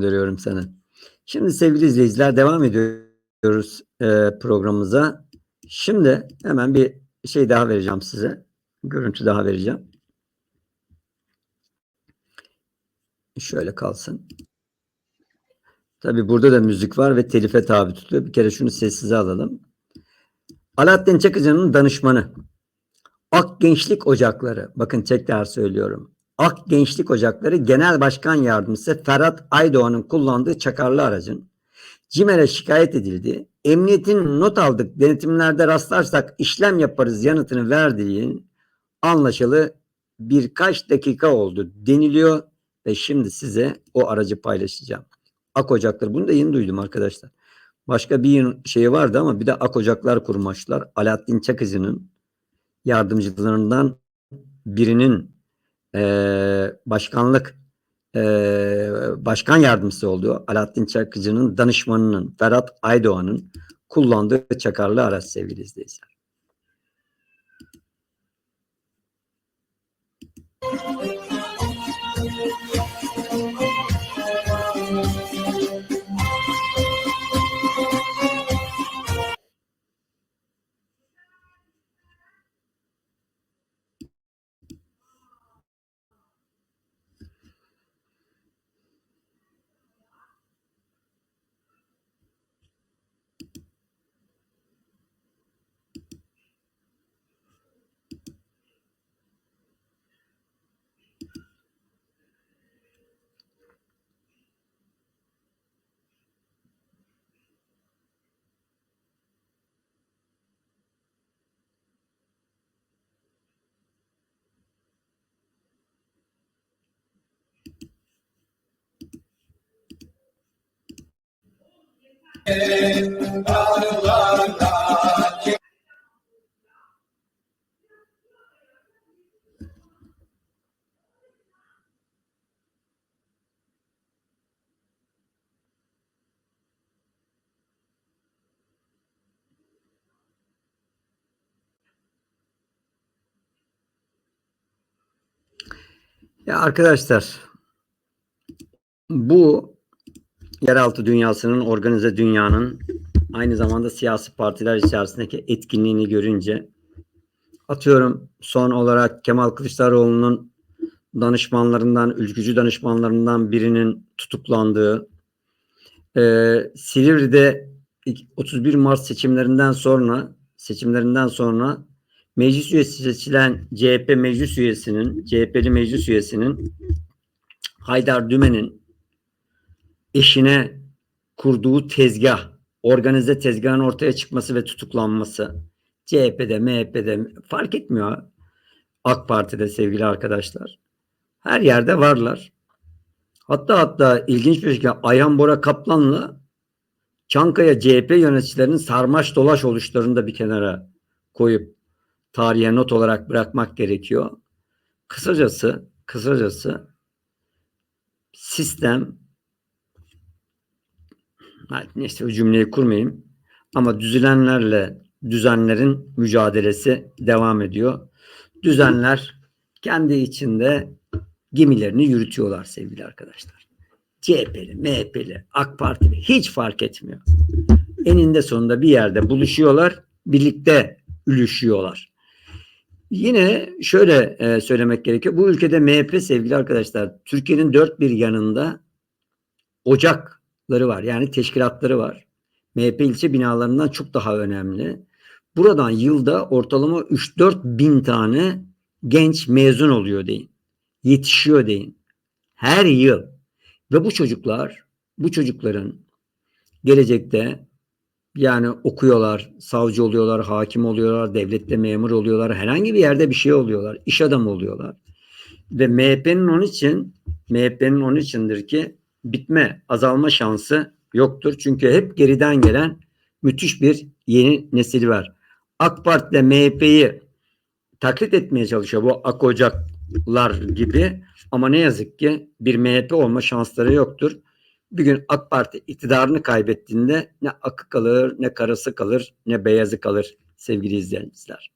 gönderiyorum sana. Şimdi sevgili izleyiciler devam ediyoruz e, programımıza. Şimdi hemen bir şey daha vereceğim size. Görüntü daha vereceğim. Şöyle kalsın. Tabi burada da müzik var ve telife tabi tutuyor. Bir kere şunu sessize alalım. Alaaddin Çakıcı'nın danışmanı. Ak Gençlik Ocakları. Bakın tekrar söylüyorum. Ak Gençlik Ocakları Genel Başkan Yardımcısı Ferhat Aydoğan'ın kullandığı çakarlı aracın CİMER'e şikayet edildi. Emniyetin not aldık denetimlerde rastlarsak işlem yaparız yanıtını verdiğin anlaşılı birkaç dakika oldu deniliyor ve şimdi size o aracı paylaşacağım. Ak Ocakları bunu da yeni duydum arkadaşlar. Başka bir şey vardı ama bir de Ak Ocaklar kurmuşlar. Alaaddin Çakıcı'nın yardımcılarından birinin e, başkanlık e, başkan yardımcısı olduğu Alaaddin Çakıcı'nın danışmanının Ferhat Aydoğan'ın kullandığı çakarlı araç sevgili izleyiciler. Ya arkadaşlar bu yeraltı dünyasının organize dünyanın aynı zamanda siyasi partiler içerisindeki etkinliğini görünce atıyorum son olarak Kemal Kılıçdaroğlu'nun danışmanlarından, ülkücü danışmanlarından birinin tutuklandığı e, Silivri'de 31 Mart seçimlerinden sonra seçimlerinden sonra meclis üyesi seçilen CHP meclis üyesinin, CHP'li meclis üyesinin Haydar Dümen'in eşine kurduğu tezgah, organize tezgahın ortaya çıkması ve tutuklanması CHP'de, MHP'de fark etmiyor. AK Parti'de sevgili arkadaşlar. Her yerde varlar. Hatta hatta ilginç bir şekilde Ayhan Bora Kaplan'la Çankaya CHP yöneticilerinin sarmaş dolaş oluşlarını da bir kenara koyup tarihe not olarak bırakmak gerekiyor. Kısacası, kısacası sistem neyse o cümleyi kurmayayım ama düzülenlerle düzenlerin mücadelesi devam ediyor. Düzenler kendi içinde gemilerini yürütüyorlar sevgili arkadaşlar. CHP'li, MHP'li, AK Partili hiç fark etmiyor. Eninde sonunda bir yerde buluşuyorlar, birlikte ülüşüyorlar. Yine şöyle e, söylemek gerekiyor. Bu ülkede MHP sevgili arkadaşlar Türkiye'nin dört bir yanında ocakları var. Yani teşkilatları var. MHP ilçe binalarından çok daha önemli. Buradan yılda ortalama 3-4 bin tane genç mezun oluyor deyin. Yetişiyor deyin. Her yıl. Ve bu çocuklar, bu çocukların gelecekte yani okuyorlar, savcı oluyorlar, hakim oluyorlar, devlette memur oluyorlar, herhangi bir yerde bir şey oluyorlar, iş adamı oluyorlar. Ve MHP'nin onun için, MHP'nin onun içindir ki bitme, azalma şansı yoktur. Çünkü hep geriden gelen müthiş bir yeni nesil var. AK Parti ile MHP'yi taklit etmeye çalışıyor bu ak ocaklar gibi ama ne yazık ki bir MHP olma şansları yoktur bir gün AK Parti iktidarını kaybettiğinde ne akı kalır, ne karası kalır, ne beyazı kalır sevgili izleyiciler.